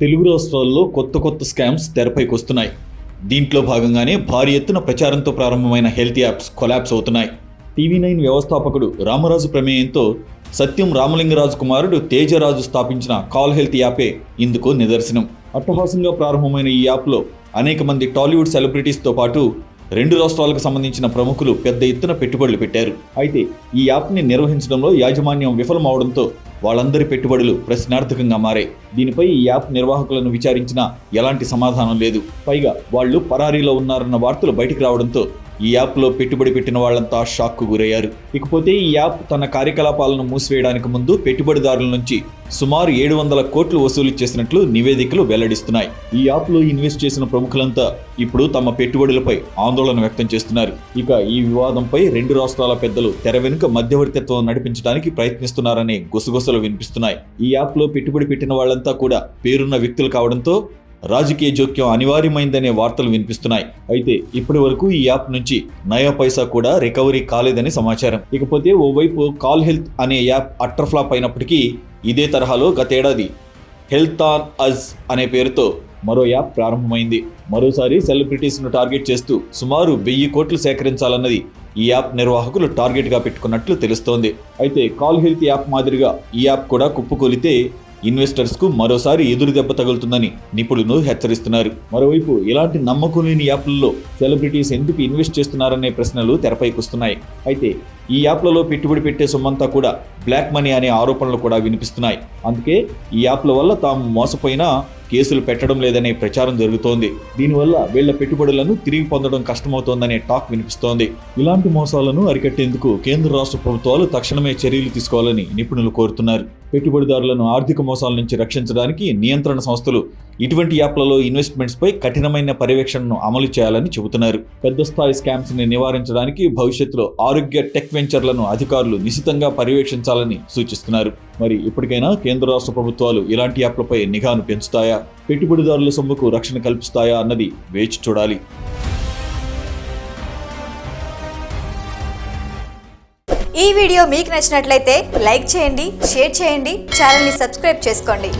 తెలుగు రాష్ట్రాల్లో కొత్త కొత్త స్కామ్స్ తెరపైకి వస్తున్నాయి. దీంట్లో భాగంగానే భారీ ఎత్తున ప్రచారంతో ప్రారంభమైన హెల్త్ యాప్స్ కొలాప్స్ అవుతున్నాయి. టీవీ నైన్ వ్యవస్థాపకుడు రామరాజు ప్రమేయంతో సత్యం రామలింగరాజు కుమారుడు తేజరాజు స్థాపించిన కాల్ హెల్త్ యాపే ఇందుకు నిదర్శనం. అట్టహాసంగా ప్రారంభమైన ఈ యాప్లో అనేక మంది టాలీవుడ్ సెలబ్రిటీస్తో పాటు రెండు రాష్ట్రాలకు సంబంధించిన ప్రముఖులు పెద్ద ఎత్తున పెట్టుబడులు పెట్టారు. అయితే ఈ యాప్ని నిర్వహించడంలో యాజమాన్యం విఫలమవడంతో వాళ్ళందరి పెట్టుబడులు ప్రశ్నార్థకంగా మారాయి దీనిపై ఈ యాప్ నిర్వాహకులను విచారించినా ఎలాంటి సమాధానం లేదు. పైగా వాళ్ళు పరారీలో ఉన్నారన్న వార్తలు బయటికి రావడంతో ఈ యాప్లో పెట్టుబడి పెట్టిన వాళ్ళంతా షాక్కు గురయ్యారు. ఇకపోతే ఈ యాప్ తన కార్యకలాపాలను మూసివేయడానికి ముందు పెట్టుబడిదారుల నుంచి సుమారు ఏడు వందల కోట్లు వసూలు చేసినట్లు నివేదికలు వెల్లడిస్తున్నాయి. ఈ యాప్లో ఇన్వెస్ట్ చేసిన ప్రముఖులంతా ఇప్పుడు తమ పెట్టుబడులపై ఆందోళన వ్యక్తం చేస్తున్నారు. ఇక ఈ వివాదంపై రెండు రాష్ట్రాల పెద్దలు తెర వెనుక మధ్యవర్తిత్వం నడిపించడానికి ప్రయత్నిస్తున్నారనే గుసగుసలు వినిపిస్తున్నాయి. ఈ యాప్లో పెట్టుబడి పెట్టిన వాళ్ళంతా కూడా పేరున్న వ్యక్తులు కావడంతో రాజకీయ జోక్యం అనివార్యమైందనే వార్తలు వినిపిస్తున్నాయి. అయితే ఇప్పటి వరకు ఈ యాప్ నుంచి నయా పైసా కూడా రికవరీ కాలేదని సమాచారం. ఇకపోతే ఓవైపు కాల్ హెల్త్ అనే యాప్ అట్టర్ ఫ్లాప్ అయినప్పటికీ ఇదే తరహాలో గతేడాది హెల్త్ ఆన్ అజ్ అనే పేరుతో మరో యాప్ ప్రారంభమైంది. మరోసారి సెలబ్రిటీస్ను టార్గెట్ చేస్తూ సుమారు వెయ్యి కోట్లు సేకరించాలన్నది ఈ యాప్ నిర్వాహకులు టార్గెట్గా పెట్టుకున్నట్లు తెలుస్తోంది. అయితే కాల్ హెల్త్ యాప్ మాదిరిగా ఈ యాప్ కూడా కుప్పకూలితే ఇన్వెస్టర్స్కు మరోసారి ఎదురు దెబ్బ తగులుతుందని నిపుణులు హెచ్చరిస్తున్నారు. మరోవైపు ఇలాంటి నమ్మకం లేని యాప్లలో సెలబ్రిటీస్ ఎందుకు ఇన్వెస్ట్ చేస్తున్నారనే ప్రశ్నలు తెరపైకి వస్తున్నాయి. అయితే ఈ యాప్లలో పెట్టుబడి పెట్టే సొమ్మంతా కూడా బ్లాక్ మనీ అనే ఆరోపణలు కూడా వినిపిస్తున్నాయి. అందుకే ఈ యాప్ల వల్ల తాము మోసపోయినా కేసులు పెట్టడం లేదనే ప్రచారం జరుగుతోంది. దీనివల్ల వీళ్ళ పెట్టుబడులను తిరిగి పొందడం కష్టమవుతోందనే టాక్ వినిపిస్తోంది. ఇలాంటి మోసాలను అరికట్టేందుకు కేంద్ర రాష్ట్ర ప్రభుత్వాలు తక్షణమే చర్యలు తీసుకోవాలని నిపుణులు కోరుతున్నారు. పెట్టుబడిదారులను ఆర్థిక మోసాల నుంచి రక్షించడానికి నియంత్రణ సంస్థలు ఇటువంటి యాప్లలో ఇన్వెస్ట్మెంట్స్పై కఠినమైన పర్యవేక్షణను అమలు చేయాలని చెబుతున్నారు. పెద్ద స్థాయి స్కామ్స్ని నివారించడానికి భవిష్యత్తులో ఆరోగ్య టెక్ వెంచర్లను అధికారులు నిశితంగా పర్యవేక్షించాలని సూచిస్తున్నారు. మరి ఇప్పటికైనా కేంద్ర రాష్ట్ర ప్రభుత్వాలు ఇలాంటి యాప్లపై నిఘాను పెంచుతాయా? పెట్టుబడిదారుల సొమ్ముకు రక్షణ కల్పిస్తాయా అన్నది వేచి చూడాలి. ఈ వీడియో మీకు నచ్చినట్లయితే లైక్ చేయండి షేర్ చేయండి ఛానల్ని సబ్స్క్రైబ్ చేసుకోండి.